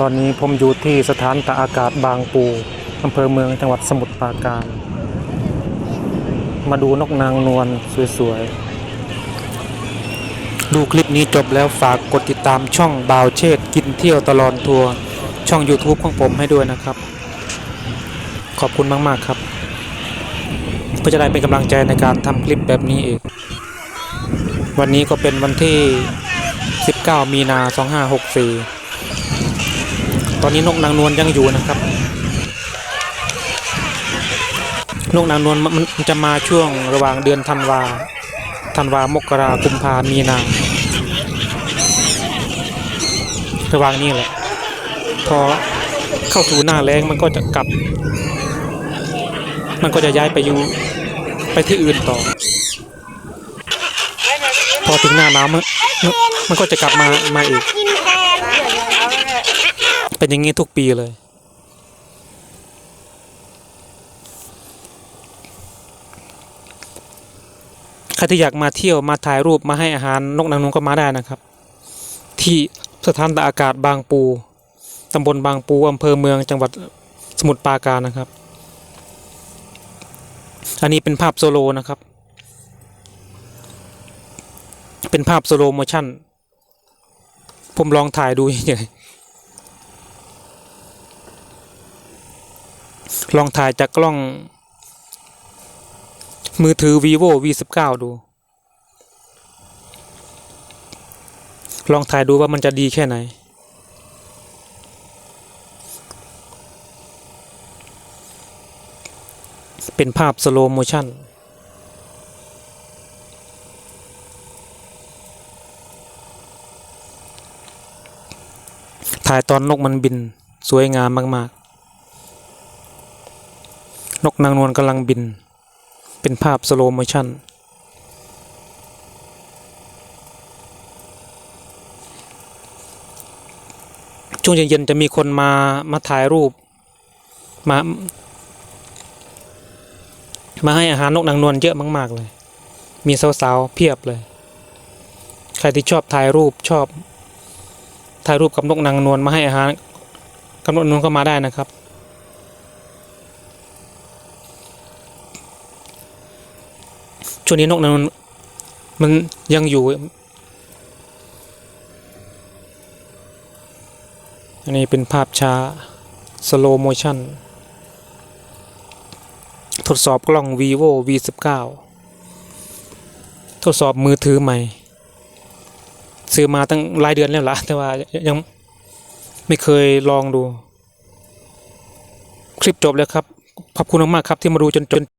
ตอนนี้ผมอยู่ที่สถานตากอากาศบางปูอำเภอเมืองจังหวัดสมุทรปราการ มาดูนกนางนวลสวยๆ ดูคลิปนี้จบแล้วฝากกดติดตามช่องบาวเชษกินเที่ยวตลอดทัวร์ช่อง YouTube ของผมให้ด้วยนะครับ ขอบคุณมากๆครับเพื่อจะได้เป็นกำลังใจในการทำคลิปแบบนี้เองวันนี้ก็เป็นวันที่ 19 มีนา 2564 ตอนนี้นกนางนวลยังอยู่นะครับ นกนางนวลมันจะมาช่วงระหว่างเดือนธันวาธันวามกรากุมภามีนาระหว่างนี้แหละ พอเข้าสู่หน้าแล้งมันก็จะกลับ มันก็จะย้ายไปอยู่ไปที่อื่นต่อ พอถึงหน้าหนาวมันมันก็จะกลับมามาอีก เป็นอย่างนี้ทุกปีเลย ใครที่อยากมาเที่ยวมาถ่ายรูปมาให้อาหารนกนางนวลก็มาได้นะครับ ที่สถานตากอากาศบางปูตำบลบางปูอำเภอเมืองจังหวัดสมุทรปราการนะครับ อันนี้เป็นภาพโซโลนะครับ เป็นภาพโซโลโมชั่น ผมลองถ่ายดูเฉย ลองถ่ายจากกล้อง มือถือ vivo v 1 9ดู ลองถ่ายดูว่ามันจะดีแค่ไหน เป็นภาพสโลโมชั่นถ่ายตอนนกมันบิน สวยงามมาก ๆ นกนางนวลกำลังบิน เป็นภาพสโลโมชั่น ช่วงเย็นๆจะมีคนมามาถ่ายรูป มา มาให้อาหารนกนางนวลเยอะมาก ๆ เลย มีสาวๆเพียบเลย ใครที่ชอบถ่ายรูปชอบถ่ายรูปกับนกนางนวลมาให้อาหารกับนกนางนวลก็มาได้นะครับ ช่วงนี้นกนางนมันยังอยู่ อันนี้เป็นภาพช้า slow motion ทดสอบกล้อง vivo v 1 9ทดสอบมือถือใหม่ ซื้อมาตั้งหลายเดือนแล้วล่ะ แต่ว่ายังไม่เคยลองดู คลิปจบแล้วครับ ขอบคุณมากๆครับที่มาดูจนจน